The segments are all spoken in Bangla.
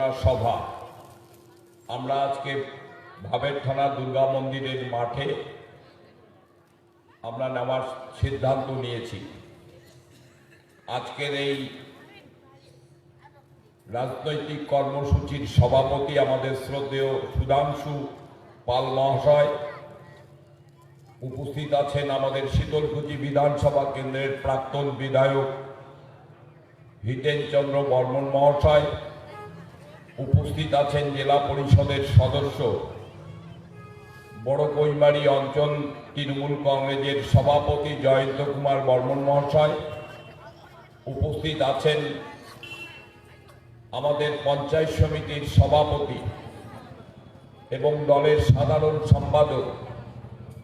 সভা। আমরা আজকে ভাবের থানা দুর্গা মন্দিরের মাঠে আমরা নেওয়ার সিদ্ধান্ত নিয়েছি। আজকের এই রাজনৈতিক কর্মসূচির সভাপতি আমাদের শ্রদ্ধেয় সুধাংশু পাল মহাশয় উপস্থিত আছেন আমাদের শীতলকুচি বিধানসভা কেন্দ্রের প্রাক্তন বিধায়ক হিতেন চন্দ্র বর্মন মহাশয়। উপস্থিত আছেন জেলা পরিষদের সদস্য। বড় কৈমারি অঞ্চল তৃণমূল কংগ্রেসের সভাপতি জয়ন্ত কুমার বর্মন মহাশয়। উপস্থিত আছেন আমাদের পঞ্চায়েত সমিতির সভাপতি এবং দলের সাধারণ সম্পাদক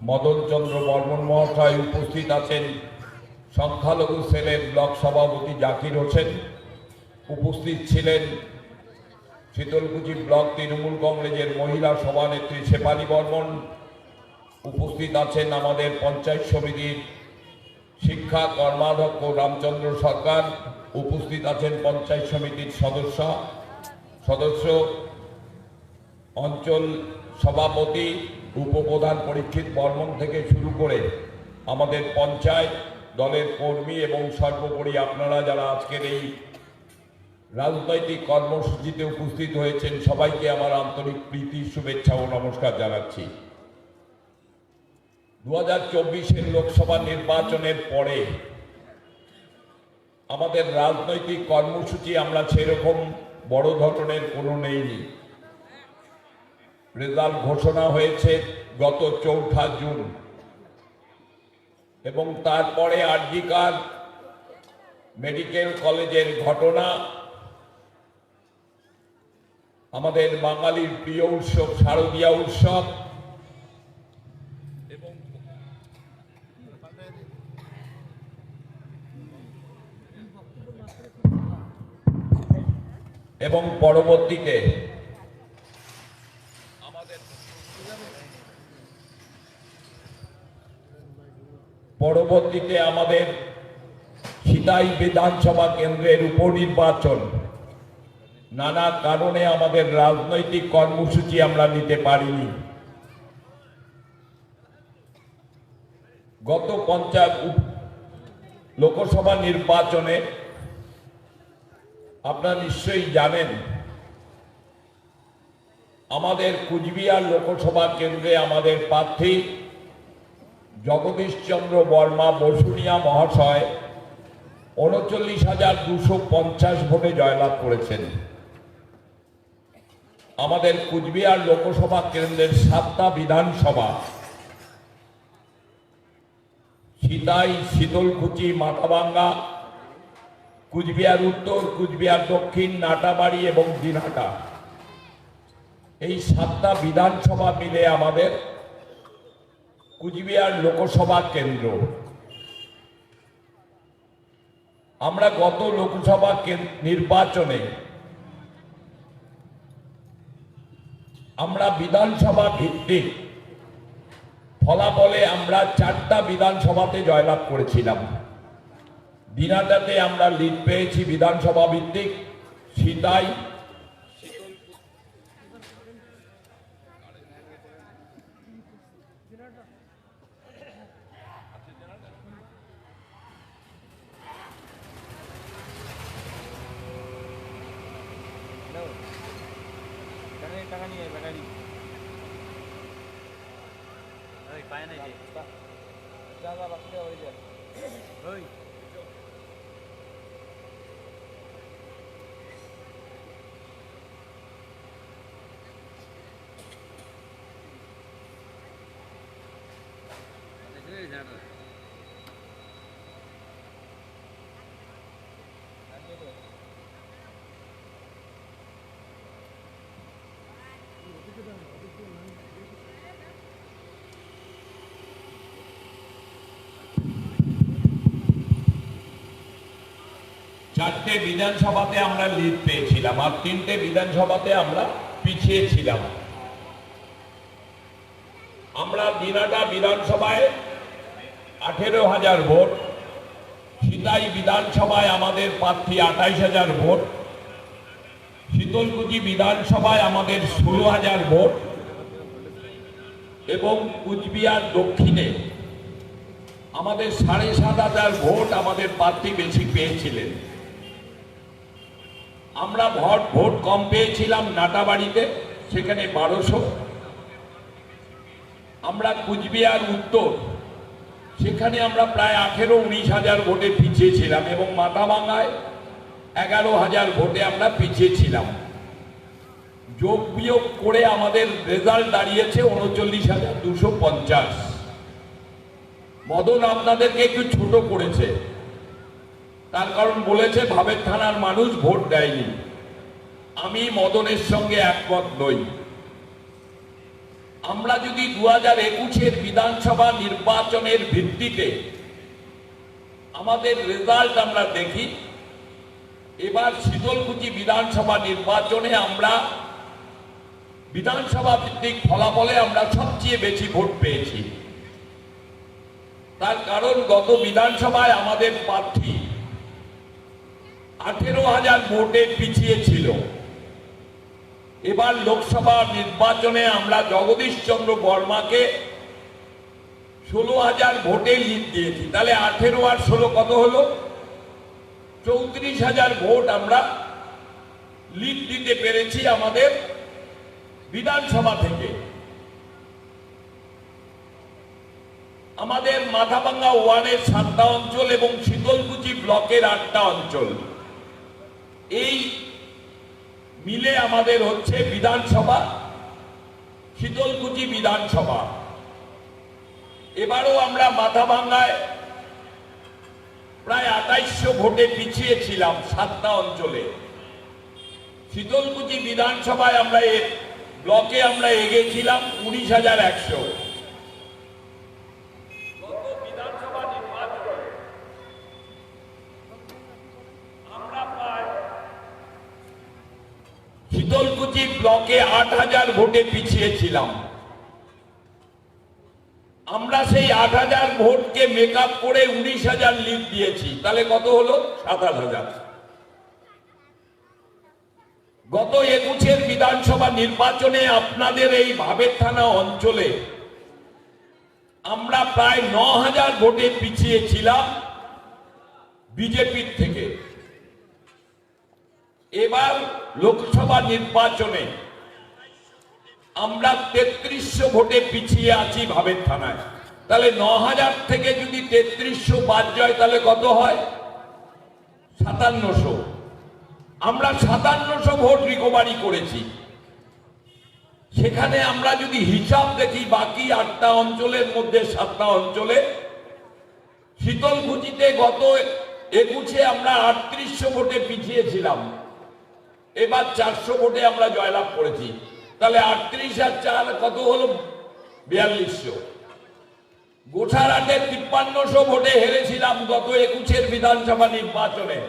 মদন চন্দ্র বর্মন মহাশয়। উপস্থিত আছেন সংখ্যালঘু সেলের ব্লক সভাপতি জাকির হোসেন। উপস্থিত ছিলেন শীতলকুচি ব্লক তৃণমূল কংগ্রেসের মহিলা সভানেত্রী শেফালি বর্মন উপস্থিত আছেন আমাদের পঞ্চায়েত সমিতির শিক্ষা কর্মাধ্যক্ষ রামচন্দ্র সরকার। উপস্থিত আছেন পঞ্চায়েত সমিতির সদস্য। সদস্য অঞ্চল সভাপতি, উপপ্রধান পরীক্ষিত বর্মন থেকে শুরু করে আমাদের পঞ্চায়েত দলের কর্মী এবং সর্বোপরি আপনারা যারা আজকের এই রাজনৈতিক কর্মসূচিতে উপস্থিত হয়েছেন সবাইকে আমার আন্তরিক প্রীতি, শুভেচ্ছা ও নমস্কার জানাচ্ছি। দু হাজার চব্বিশের লোকসভা নির্বাচনের পরে আমাদের রাজনৈতিক কর্মসূচি আমরা সেরকম বড় ধরনের কোনো নেইনি। রেজাল্ট ঘোষণা হয়েছে গত চৌঠা জুন। এবং তারপরে আরজিকার মেডিকেল কলেজের ঘটনা আমাদের বাঙালির প্রিয় উৎসব, শারদীয়া উৎসব। এবং এবং পরবর্তীতে পরবর্তীতে আমাদের সিতাই বিধানসভা কেন্দ্রের উপনির্বাচন। নানা কারণে আমাদের রাজনৈতিক কর্মসূচি আমরা নিতে পারিনি। গত পঞ্চায়েত লোকসভা নির্বাচনে আপনারা নিশ্চয়ই জানেন, আমাদের কুচবিহার লোকসভা কেন্দ্রে আমাদের প্রার্থী জগদীশচন্দ্র বর্মা বসুনিয়া মহাশয় উনচল্লিশ হাজার দুশো পঞ্চাশ ভোটে জয়লাভ করেছেন। আমাদের কুচবিহার লোকসভা কেন্দ্রের সাতটা বিধানসভা। সিতাই, শীতলকুচি মাথাভাঙ্গা কুচবিহার উত্তর, কুচবিহার দক্ষিণ, নাটাবাড়ি এবং দিনহাটা। এই সাতটা বিধানসভা মিলে আমাদের কুচবিহার লোকসভা কেন্দ্র। আমরা গত লোকসভা নির্বাচনে আমরা বিধানসভা ভিত্তিক। ফলাফলে আমরা চারটা বিধানসভাতে জয়লাভ করেছিলাম। দিনাটাতে আমরা লিড পেয়েছি বিধানসভা ভিত্তিক, সীতাই ব্যাটারি টাকা নিয়ে আয়, ব্যাটারি ওই পায় না যে যা যা বাকি হয়ে যায় ওই চারটে বিধানসভাতে আমরা লিড পেয়েছিলাম আর তিনটে বিধানসভাতে আমরা পিছিয়ে ছিলাম আমরা দিনাটা বিধানসভায় আঠেরো হাজার ভোট, সিতাই বিধানসভায় আমাদের প্রার্থী আঠাইশ হাজার ভোট, শীতলকুচি বিধানসভায় আমাদের ষোলো হাজার ভোট এবং কুচবিহার দক্ষিণে আমাদের সাড়ে সাত হাজার ভোট আমাদের প্রার্থী বেশি পেয়েছিলেন। আমরা ভোট ভোট কম পেয়েছিলাম নাটাবাড়িতে, সেখানে বারোশো। আমরা কুচবিহার উত্তর, সেখানে আমরা প্রায় আঠেরো, উনিশ হাজার ভোটে পিছিয়ে ছিলাম এবং মাথাভাঙ্গায় এগারো হাজার ভোটে আমরা পিছিয়ে ছিলাম যোগ বিয়োগ করে আমাদের রেজাল্ট দাঁড়িয়েছে উনচল্লিশ হাজার দুশো পঞ্চাশ। মদন আপনাদেরকে একটু ছোট করেছে। তার কারণ বলেছে, ভাবের থানার মানুষ ভোট দেয়নি। আমি মদনের সঙ্গে একমত নই। আমরা যদি দু হাজার একুশের বিধানসভা নির্বাচনের ভিত্তিতে আমাদের রেজাল্ট আমরা দেখি, এবার শীতলকুচি বিধানসভা নির্বাচনে আমরা বিধানসভা ভিত্তিক ফলাফলে আমরা সবচেয়ে বেশি ভোট পেয়েছি। তার কারণ গত বিধানসভায় আমাদের প্রার্থী আঠেরো হাজার ভোটে পিছিয়ে ছিল। এবার লোকসভা নির্বাচনে আমরা জগদীশ চন্দ্র বর্মাকে ষোলো হাজার ভোটে লিড দিয়েছি। তাহলে আঠেরো আর ষোলো কত হলো? চৌত্রিশ হাজার ভোট আমরা লিড দিতে পেরেছি আমাদের বিধানসভা থেকে। আমাদের মাথাভাঙ্গা ওয়ানের সাতটা অঞ্চল এবং শীতলকুচি ব্লকের আটটা অঞ্চল। এই মিলে আমাদের হচ্ছে বিধানসভা, শীতলকুচি বিধানসভা। এবারও আমরা মাথা মাথাভাঙ্গায় প্রায় আঠাইশশো ভোটে পিছিয়ে ছিলাম সাতটা অঞ্চলে। শীতলকুচি বিধানসভায় আমরা ব্লকে আমরা এগিয়েছিলাম উনিশ হাজার একশো বিধানসভা নির্বাচনে আমরা প্রায় শীতলকুচি ব্লকে আট হাজার ভোটে পিছিয়ে ছিলাম আমরা সেই আট হাজার ভোটকে মেক আপ করে উনিশ হাজার লিড দিয়েছি। তাহলে কত হলো? সাতাশ হাজার। গত একুশের বিধানসভা নির্বাচনে আপনাদের এই ভাবের থানা অঞ্চলে আমরা প্রায় ন হাজার ভোটে পিছিয়ে ছিলাম বিজেপির থেকে। এবার লোকসভা নির্বাচনে আমরা তেত্রিশশো ভোটে পিছিয়ে আছি ভাবের থানায়। তাহলে ন হাজার থেকে যদি তেত্রিশশো বাদ যায়, তাহলে কত হয়? সাতান্নশো। আমরা সাতান্নশো ভোট রিকভারি করেছি। সেখানে আমরা যদি হিসাব দেখি, বাকি আটটা অঞ্চলের মধ্যে সাতটা অঞ্চলে, শীতলকুচিতে গত একুশে আমরা আটত্রিশশো ভোটে পিছিয়েছিলাম। এবার চারশো ভোটে আমরা জয়লাভ করেছি। তাহলে আটত্রিশ আর চার কত হলো? বিয়াল্লিশশো। গোসারহাটে তিপ্পান্নশো ভোটে হেরেছিলাম গত একুশের বিধানসভা নির্বাচনে।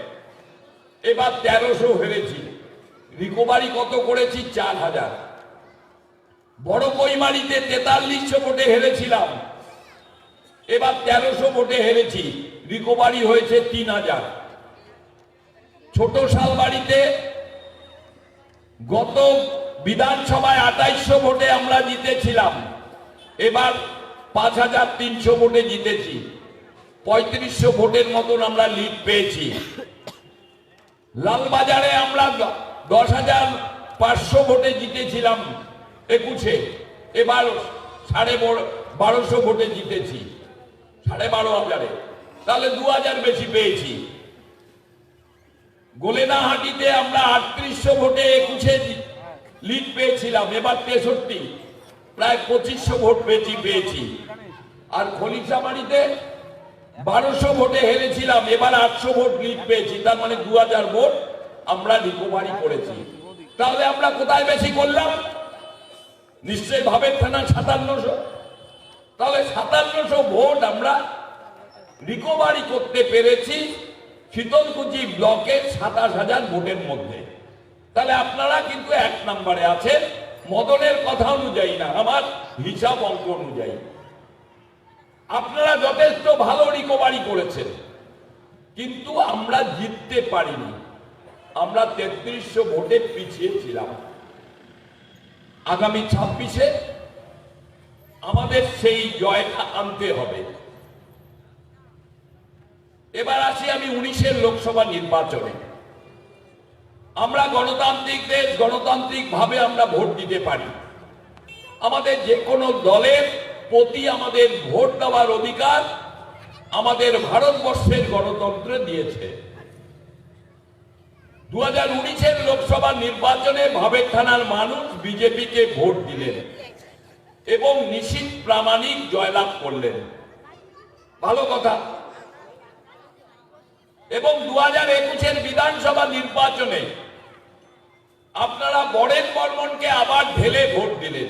এবার তেরোশো হেরেছি। রিকোভারি কত করেছি? চার হাজার। বড় বইমারিতে তেতাল্লিশশো ভোটে হেরেছিলাম। এবার তেরোশো ভোটে হেরেছি। রিকোভারি হয়েছে তিন হাজার। ছোট শালবাড়িতে গত বিধানসভায় আঠাইশশো ভোটে আমরা জিতেছিলাম। এবার পাঁচ হাজার তিনশো ভোটে জিতেছি। পঁয়ত্রিশশো ভোটের মতন আমরা লিড পেয়েছি। লালবাজারে আমরা দশ হাজার পাঁচশো ভোটে জিতেছিলাম একুশে। এবার সাড়ে বারোশো ভোটে জিতেছি। সাড়ে বারো হাজারে। তাহলে দু হাজার বেশি পেয়েছি। গোলেনাহাটিতে আমরা আটত্রিশশো ভোটে একুশে লিড পেয়েছিলাম, এবার তেষট্টি প্রায় পঁচিশশো ভোট পেয়েছি পেয়েছি। আর খলিশামারিতে বারোশো ভোটে হেরেছিলাম, এবার আটশো ভোট লিড পেয়েছি, তার মানে দু হাজার ভোট আমরা রিকভারি করেছি। তাহলে আমরা কোথায় বেশি করলাম? নিশ্চয়ই ভাবের থানা সাতান্নশো। তাহলে সাতান্নশো ভোট আমরা রিকভারি করতে পেরেছি শীতলকুচি ব্লকে সাতাশ হাজার ভোটের মধ্যে। তাহলে আপনারা কিন্তু এক নম্বরে আছেন, মদনের কথা অনুযায়ী না, আমার হিসাব অঙ্ক অনুযায়ী। আপনারা যথেষ্ট ভালো রিকভারি করেছেন, কিন্তু আমরা জিততে পারিনি। আমরা তেত্রিশশো ভোটে পিছিয়ে ছিলাম আগামী ছাব্বিশে আমাদের সেই জয়টা আনতে হবে। এবার আসি আমি উনিশের লোকসভা নির্বাচনে। আমরা গণতান্ত্রিক দেশ গণতান্ত্রিক ভাবে আমরা ভোট দিতে পারি। আমাদের যে কোনো দলের প্রতি আমাদের ভোট দেওয়ার অধিকার আমাদের ভারতবর্ষের গণতন্ত্রে দিয়েছে। দু হাজার উনিশের লোকসভা নির্বাচনে ভাবের থানার মানুষ বিজেপিকে ভোট দিলেন এবং নিশীত প্রামাণিক জয়লাভ করলেন। ভালো কথা। এবং দু হাজার একুশের বিধানসভা নির্বাচনে আপনারা বরেন বর্মনকে আবার ঢেলে ভোট দিলেন।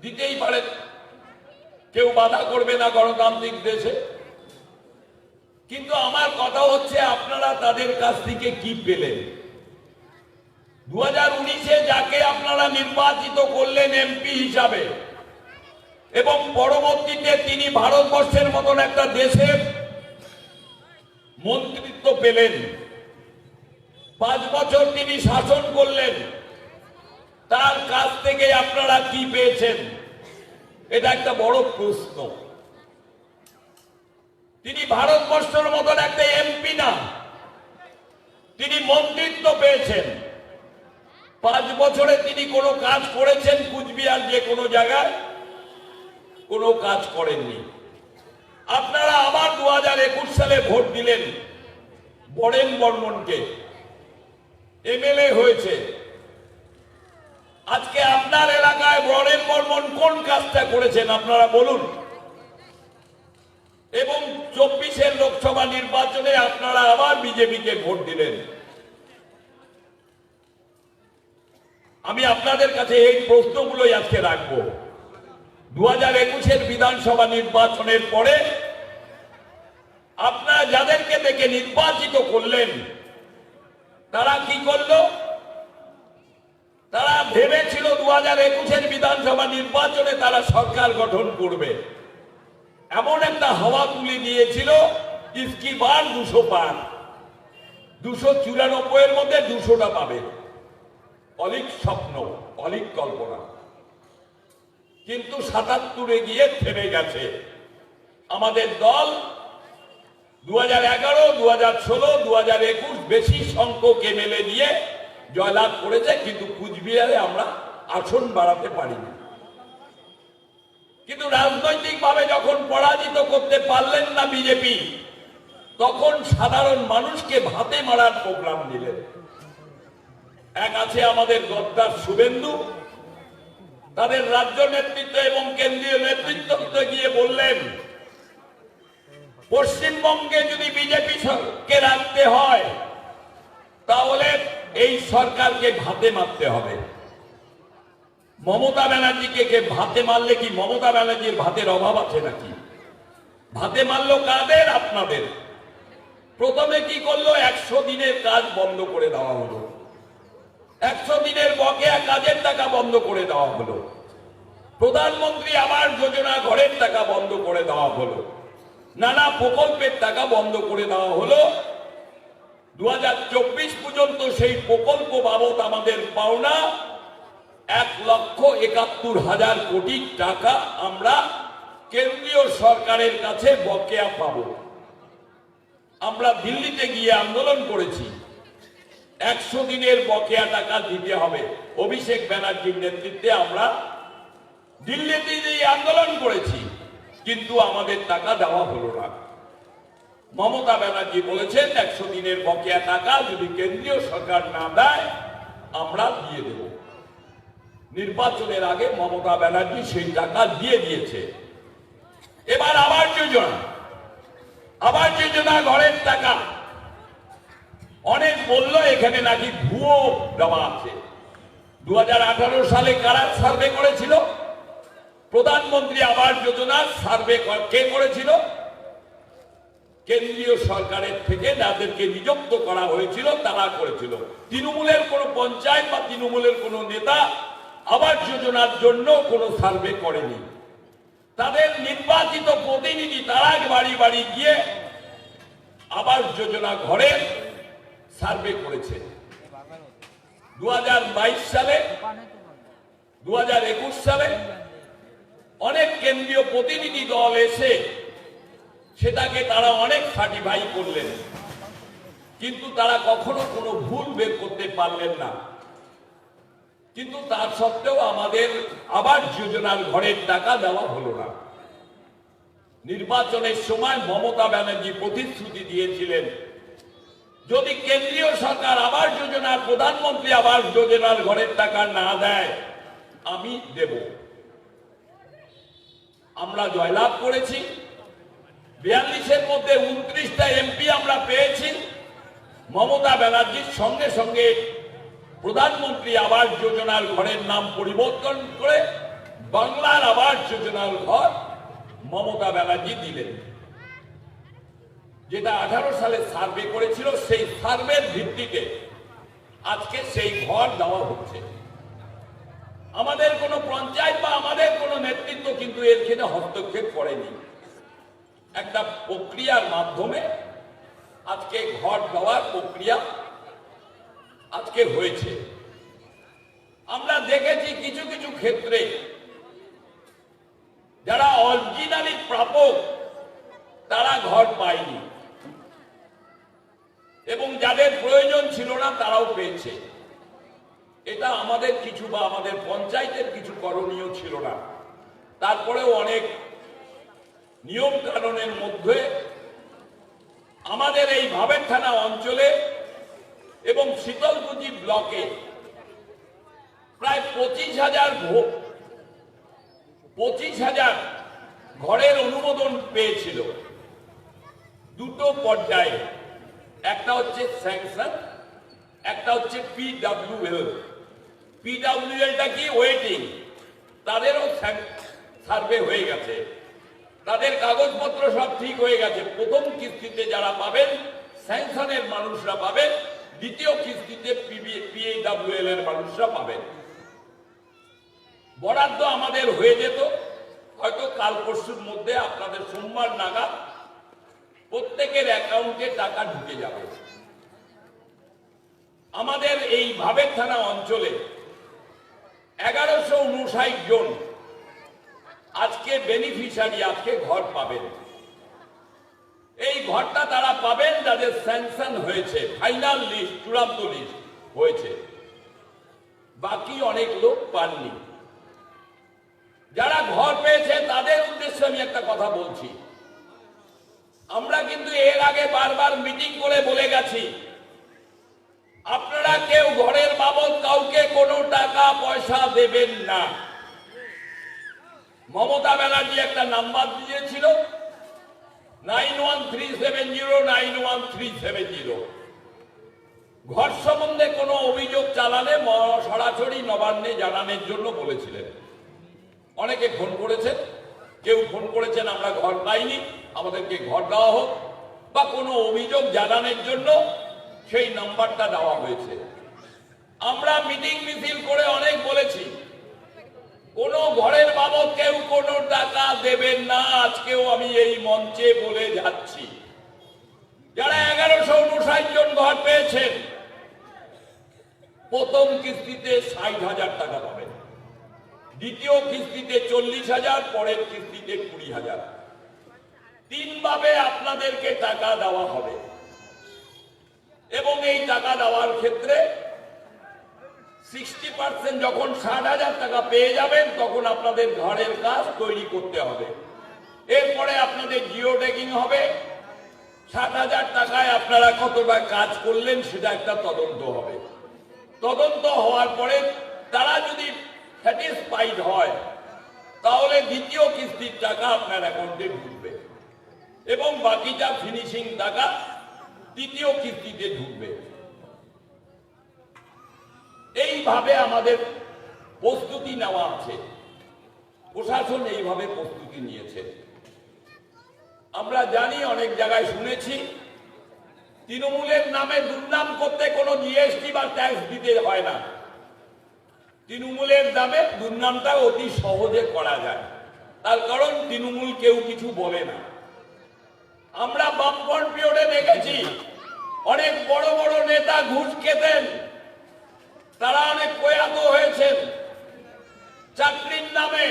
দিতেই পারেন। কেউ বাধা করবে না গণতান্ত্রিক দেশে। কিন্তু আমার কথা হচ্ছে, আপনারা তাদের কাছ থেকে কি পেলেন? দু হাজার উনিশে যাকে আপনারা নির্বাচিত করলেন এমপি হিসাবে, এবং পরবর্তীতে তিনি ভারতবর্ষের মতন একটা দেশের মন্ত্রিত্ব পেলেন। পাঁচ বছর তিনি শাসন করলেন। তার কাছ থেকে আপনারা কি পেয়েছেন? এটা একটা বড় প্রশ্ন। তিনি ভারতবর্ষের মতন একটা এমপি না। তিনি মন্ত্রিত্ব পেয়েছেন। পাঁচ বছরে তিনি কোনো কাজ করেছেন কুচবিহার যে কোনো জায়গায়? কোনো কাজ করেননি। আপনারা আবার দু হাজার একুশ সালে ভোট দিলেন বরেন বর্মনকে। এমএলএ হয়েছে। আজকে আপনার এলাকায় বরেন বর্মন কোন কাজটা করেছেন আপনারা বলুন। এবং চব্বিশের লোকসভা নির্বাচনে আপনারা আবার বিজেপিকে ভোট দিলেন। আমি আপনাদের কাছে এই প্রশ্নগুলোই আজকে রাখব। দু হাজার একুশের বিধানসভা নির্বাচনের পরে আপনারা যাদেরকে দেখে নির্বাচিত করলেন তারা কি করল? তারা ভেবেছিল দু হাজার একুশের বিধানসভা নির্বাচনে তারা সরকার গঠন করবে। এমন একটা হাওয়া তুলে দিয়েছিল ইসকি বার দুশো পার। দুশো চুরানব্বই এর মধ্যে দুশোটা পাবে। অলিক স্বপ্ন, অলিক কল্পনা। কিন্তু সাতাত্তরে গিয়ে থেমে গেছে। আমাদের দল দু হাজার এগারো দু হাজার ষোলো দু হাজার একুশ বেশি সংখ্যক এমএলএ নিয়ে জয়লাভ করেছে, কিন্তু কুচবিহারে আমরা আসন বাড়াতে পারিনি। কিন্তু রাজনৈতিকভাবে যখন পরাজিত করতে পারলেন না বিজেপি, তখন সাধারণ মানুষকে ভাতে মারার প্রোগ্রাম দিলেন এক আছে আমাদের গদ্দার শুভেন্দু। তাদের রাজ্য নেতৃত্ব এবং কেন্দ্রীয় নেতৃত্ব গিয়ে বললেন পশ্চিমবঙ্গে যদি বিজেপি কে রাখতে হয়, তাহলে এই সরকারকে ভাতে মারতে হবে। মমতা ব্যানার্জিকে কে ভাতে মারলে কি মমতা ব্যানার্জির ভাতের অভাব আছে নাকি? ভাতে মারলো কাদের? আপনাদের। প্রথমে কি করল? একশো দিনের কাজ বন্ধ করে দেওয়া হলো। একশো দিনের বকেয়া কাজের টাকা বন্ধ করে দেওয়া হলো। প্রধানমন্ত্রী আবার যোজনা ঘরের টাকা বন্ধ করে দেওয়া হলো। নানা প্রকল্পের টাকা বন্ধ করে দেওয়া হলো। দু হাজার চব্বিশ পর্যন্ত সেই প্রকল্প বাবদ আমাদের পাওনা এক লক্ষ একাত্তর হাজার কোটি টাকা আমরা কেন্দ্রীয় সরকারের কাছে বকেয়া পাব। আমরা দিল্লিতে গিয়ে আন্দোলন করেছি। একশো দিনের বকেয়া টাকা দিতে হবে। অভিষেক ব্যানার্জির নেতৃত্বে আমরা দিল্লিতে আন্দোলন করেছি কিন্তু আমাদের টাকা দেওয়া হলো না। মমতা ব্যানার্জি বলেছেন, একশো দিনের বকেয়া টাকা যদি কেন্দ্রীয় সরকার না দেয়, আমরা দিয়ে দেব। নির্বাচনের আগে মমতা ব্যানার্জি সেই টাকা দিয়ে দিয়েছে। এবার আবার যোজনা। আবার যোজনা ঘরের টাকা। অনেক বলল এখানে নাকি ভুয়ো দেওয়া আছে। দু হাজার আঠারো সালে কারা সার্ভে করেছিল? প্রধানমন্ত্রী আবাস যোজনা সার্ভে কে করেছিল? কেন্দ্রীয় সরকারের থেকে যাদেরকে নিযুক্ত করা হয়েছিল, তারা করেছিল। তৃণমূলের কোন পঞ্চায়েত বা তৃণমূলের কোন নেতা আবাস যোজনার জন্য কোনো সার্ভে করেনি। তাদের নির্বাচিত প্রতিনিধি তারা বাড়ি বাড়ি গিয়ে আবাস যোজনা ঘরে সার্ভে করেছে। দু হাজার বাইশ সালে দু হাজার একুশ সালে অনেক কেন্দ্রীয় প্রতিনিধি দল এসে সেটাকে তারা অনেক সার্টিফাই করলেন। কিন্তু তারা কখনো কোনো ভুল বের করতে পারলেন না। কিন্তু তার সত্ত্বেও আমাদের আবার যোজনার ঘরের টাকা দেওয়া হলো না। নির্বাচনের সময় মমতা ব্যানার্জি প্রতিশ্রুতি দিয়েছিলেন, যদি কেন্দ্রীয় সরকার আবার যোজনার প্রধানমন্ত্রী আবাস যোজনার ঘরের টাকা না দেয়, আমি দেব। আমরা জয়লাভ করেছি। বিয়াল্লিশের মধ্যে উনত্রিশটা এমপি আমরা পেয়েছি। মমতা ব্যানার্জির সঙ্গে সঙ্গে প্রধানমন্ত্রী আবাস যোজনার ঘরের নাম পরিবর্তন করে বাংলার আবাস যোজনার ঘর মমতা ব্যানার্জি দিলেন। যেটা আঠারো সালে সার্ভে করেছিল, সেই সার্ভের ভিত্তিতে আজকে সেই ঘর দেওয়া হচ্ছে। আমাদের কোনো পঞ্চায়েত বা আমাদের কোনো নেতৃত্ব কিন্তু এর ক্ষেত্রে হস্তক্ষেপ করেনি। একটা প্রক্রিয়ার মাধ্যমে আজকে ঘর দেওয়ার প্রক্রিয়া আজকে হয়েছে। আমরা দেখেছি কিছু কিছু ক্ষেত্রে যারা অরিজিনালি প্রাপক, তারা ঘর পায়নি। এবং যাদের প্রয়োজন ছিল না, তারাও পেয়েছে। এটা আমাদের কিছু বা আমাদের পঞ্চায়েতের কিছু করণীয় ছিল না। তারপরেও অনেক নিয়ম কানুনের মধ্যে আমাদের এই ভাবের থানা অঞ্চলে এবং শীতলকুচি ব্লকে প্রায় পঁচিশ হাজার ভোট পঁচিশ হাজার ঘরের অনুমোদন পেয়েছিল। দুটো পর্যায়ে, একটা হচ্ছে স্যাংশন, একটা হচ্ছে পিডাব্লিউএল পিডাব্লিউএলটা কি ওয়েটিং তাদেরও সার্ভে হয়ে গেছে। তাদের কাগজপত্র সব ঠিক হয়ে গেছে। প্রথম কিস্তিতে যারা পাবেন স্যাংশনের মানুষরা পাবেন, দ্বিতীয় কিস্তিতে পিএইডাব্লিউএল এর মানুষরা পাবেন। বরাদ্দ আমাদের হয়ে যেত। হয়তো কাল পরশুর মধ্যে আপনাদের সোমবার নাগাদ প্রত্যেকের অ্যাকাউন্টে টাকা ঢুকে যাবে। আমাদের এই ভাবের থানা অঞ্চলে এগারোশো উনষাট জন। আজকে বেনিফিশিয়ারি আজকে ঘর পাবেন। এই ঘরটা তারা পাবেন যাদের স্যাংশন হয়েছে। ফাইনাল লিস্ট চূড়ান্ত লিস্ট হয়েছে। বাকি অনেক লোক পাননি। যারা ঘর পেয়েছে, তাদের উদ্দেশ্যে আমি একটা কথা বলছি। আমরা কিন্তু এর আগে বারবার মিটিং করে বলে গেছি। আপনারা কেউ ঘরের বাবদ কাউকে কোনো টাকা, পয়সা দেবেন না। মমতা ব্যানার্জি একটা নাম্বার দিয়েছিল। Nine one three seven zero, nine one three seven zero. ঘর সম্বন্ধে কোনো অভিযোগ চালালে সরাসরি নবান্নে জানানোর জন্য বলেছিলেন। অনেকে ফোন করেছেন, কেউ ফোন করেছেন, আমরা ঘর পাইনি, আমাদেরকে ঘর দেওয়া হোক, বা কোনো অভিযোগ জানানোর জন্য সেই নাম্বারটা দেওয়া হয়েছে। আমরা মিটিং মিছিল করে অনেক বলেছি, কোনো ঘরের বাবদ কেউ কোনো টাকা দেবেন না, আজকেও আমি এই মঞ্চে বলে যাচ্ছি। যারা এগারোশো উনষাট জন ঘর পেয়েছেন, প্রথম কিস্তিতে ষাট হাজার টাকা পাবেন, দ্বিতীয় কিস্তিতে চল্লিশ হাজার, পরের কিস্তিতে কুড়ি হাজার। তিনভাবে আপনাদেরকে টাকা দেওয়া হবে। এবং এই টাকা দেওয়ার ক্ষেত্রে সিক্সটি পার্সেন্ট যখন ষাট হাজার টাকা পেয়ে যাবেন, তখন আপনাদের ঘরের কাজ তৈরি করতে হবে। এরপরে আপনাদের জিও ট্যাগিং হবে। ষাট হাজার টাকায় আপনারা কতটা কাজ করলেন, সেটা একটা তদন্ত হবে। তদন্ত হওয়ার পরে তারা যদি স্যাটিসফাইড হয়, তাহলে দ্বিতীয় কিস্তির টাকা আপনার অ্যাকাউন্টে ঢুকবে। এবং বাকিটা ফিনিশিং টাকা তৃতীয় কিস্তিতে ঢুকবে। এইভাবে আমাদের প্রস্তুতি নেওয়া আছে। প্রশাসন এইভাবে প্রস্তুতি নিয়েছে। আমরা জানি, অনেক জায়গায় শুনেছি, তৃণমূলের নামে দুর্নাম করতে কোনো জিএসটি বা ট্যাক্স দিতে হয় না। তৃণমূলের নামে দুর্নামটা অতি সহজে করা যায়। তার কারণ তৃণমূল কেউ কিছু বলে না। আমরা বামফ্রন্ট পিরিয়ডে দেখেছি, অনেক বড় বড় নেতা ঘুষ খেতেন। তারা অনেক প্রয়াত হয়েছেন। চাকরির নামে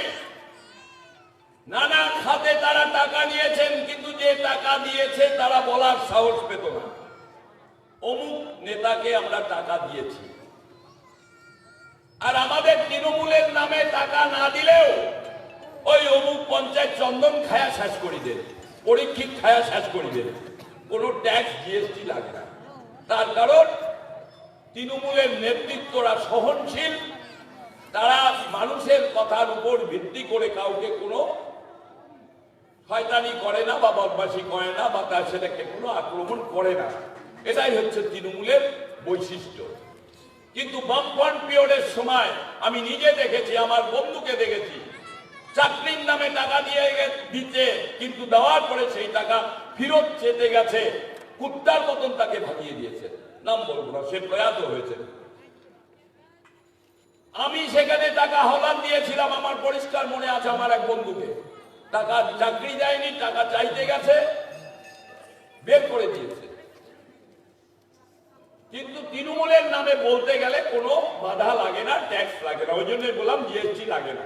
নানা খাতে তারা টাকা নিয়েছেন কিন্তু যে টাকা দিয়েছে তারা বলার সাহস পেত না। অমুক নেতাকে আমরা টাকা দিয়েছি। আর আমাদের তৃণমূলের নামে টাকা না দিলেও ওই অমুক পঞ্চায়েত চন্দন খায়া শেষ করি দেন পরীক্ষিত খায়া শেষ করি দেন কোনো ট্যাক্স জিএসটি লাগে না। তার কারণ, তৃণমূলের নেতৃত্বরা সহনশীল। তারা মানুষের কথার উপর ভিত্তি করে কাউকে কোনো হয়তানি করে না বা বদমাসি করে না বা তার সেটাকে কোনো আক্রমণ করে না। এটাই হচ্ছে তৃণমূলের বৈশিষ্ট্য। কিন্তু বামফ্রন্ট পিরিয়ডের সময় আমি নিজে দেখেছি, আমার বন্ধুকে দেখেছি চাকরির নামে টাকা দিয়ে দিচ্ছে, কিন্তু দেওয়ার পরে সেই টাকা ফেরত চেতে গেছে। কুত্তার মতন তাকে ভাগিয়ে দিয়েছে। নাম বলব না, সে প্রয়াত হয়েছে। আমি সেখানে টাকা হলান দিয়েছিলাম, আমার পরিষ্কার মনে আছে আমার এক বন্ধুকে। টাকা চাকরি দেয়নি, টাকা চাইতে গেছে, বের করে দিয়েছে। কিন্তু তৃণমূলের নামে বলতে গেলে কোনো বাধা লাগে না, ট্যাক্স লাগে না, ওই জন্য বললাম, জিএসটি লাগে না।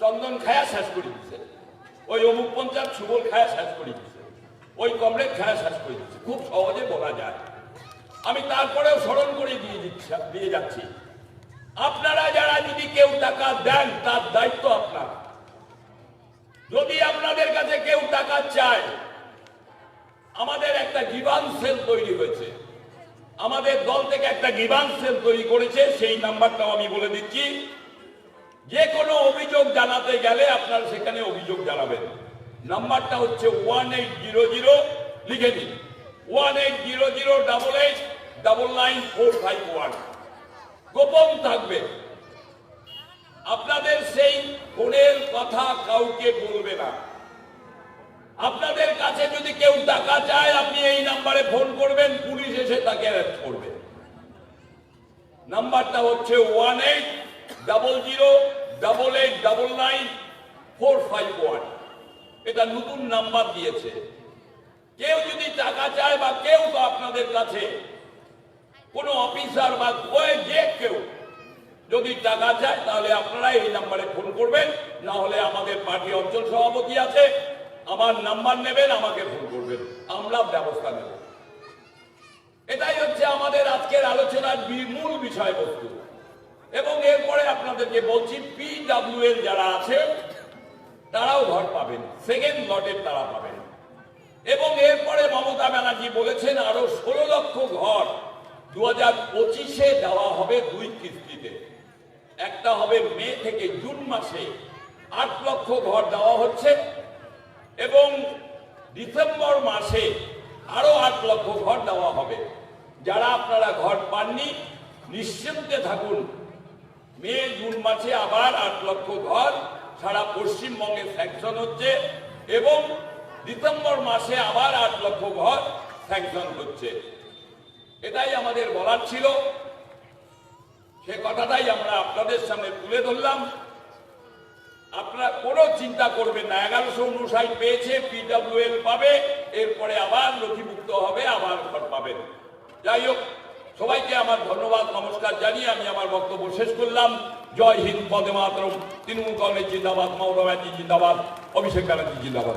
চন্দন খায়া শেষ করে দিচ্ছে ওই অমুক পঞ্চায়েত সুবল খায়া শেষ করে দিচ্ছে ওই কমরেড খায়া শেষ করে দিচ্ছে খুব সহজে বলা যায়। আমি তারপরেও স্মরণ করে দিয়ে দিচ্ছি, দিয়ে যাচ্ছি। আপনারা যারা যদি কেউ টাকা দেন, তার দায়িত্ব আপনার। যদি আপনাদের কাছে কেউ টাকা চায়, আমাদের একটা গিবান সেল তৈরি হয়েছে। আমাদের দল থেকে একটা গিবান সেল তৈরি করেছে, সেই নাম্বারটাও আমি বলে দিচ্ছি। যে কোনো অভিযোগ জানাতে গেলে আপনারা সেখানে অভিযোগ জানাবেন। নাম্বারটা হচ্ছে ওয়ান এইট জিরো জিরো, লিখে দিন। One eight zero zero double eight double nine four five one. গোপন থাকবে। আপনাদের সেই ফোনের কথা কাউকে বলবে না। আপনাদের কাছে যদি কেউ টাকা চায়, আপনি এই নাম্বারে ফোন করবেন, পুলিশ এসে তাকে অ্যারেস্ট করবে। নাম্বারটা হচ্ছে one eight double zero double eight double nine four five one এটা নতুন নাম্বার দিয়েছে। কেউ যদি টাকা চায় বা কেউ তো আপনাদের কাছে, কোনো অফিসার বা যে কেউ যদি টাকা চায়, তাহলে আপনারা এই নাম্বারে ফোন করবেন, না হলে আমাদের পার্টি অঞ্চল সভাপতি আছে, আমার নাম্বার নেবেন, আমাকে ফোন করবেন, আমরা ব্যবস্থা নেব। এটাই হচ্ছে আমাদের আজকের আলোচনার মূল বিষয়বস্তু। এবং এরপরে আপনাদেরকে বলছি পিডাব্লিউএল যারা আছে, তারাও ঘর পাবেন। সেকেন্ড লটের তারা পাবেন। এবং এরপরে মমতা ব্যানার্জি বলেছেন, আরও ষোলো লক্ষ ঘর দু হাজার পঁচিশে দেওয়া হবে দুই কিস্তিতে। একটা হবে মে থেকে জুন মাসে। আট লক্ষ ঘর দেওয়া হচ্ছে। এবং ডিসেম্বর মাসে আরও আট লক্ষ ঘর দেওয়া হবে। যারা আপনারা ঘর পাননি, নিশ্চিন্তে থাকুন। মে, জুন মাসে আবার আট লক্ষ ঘর, সারা পশ্চিমবঙ্গে স্যাংশন হচ্ছে এবং ডিসেম্বর মাসে আবার আট লক্ষ ঘর স্যাংশন হচ্ছে। এটাই আমাদের বলার ছিল। সে কথাটাই আমরা আপনাদের সামনে তুলে ধরলাম। আপনারা কোনো চিন্তা করবেন না, এগারোশো উনষাট পেয়েছে পিডাব্লিউএল পাবে, এরপরে আবার নথিভুক্ত হবে, আবার ঘর পাবেন। যাই হোক সবাইকে আমার ধন্যবাদ, নমস্কার জানিয়ে আমি আমার বক্তব্য শেষ করলাম। জয় হিন্দ পদে মাতরম। তৃণমূল কংগ্রেস জিন্দাবাদ ব্যানার্জি জিন্দাবাদ, অভিষেক ব্যানার্জি জিন্দাবাদ।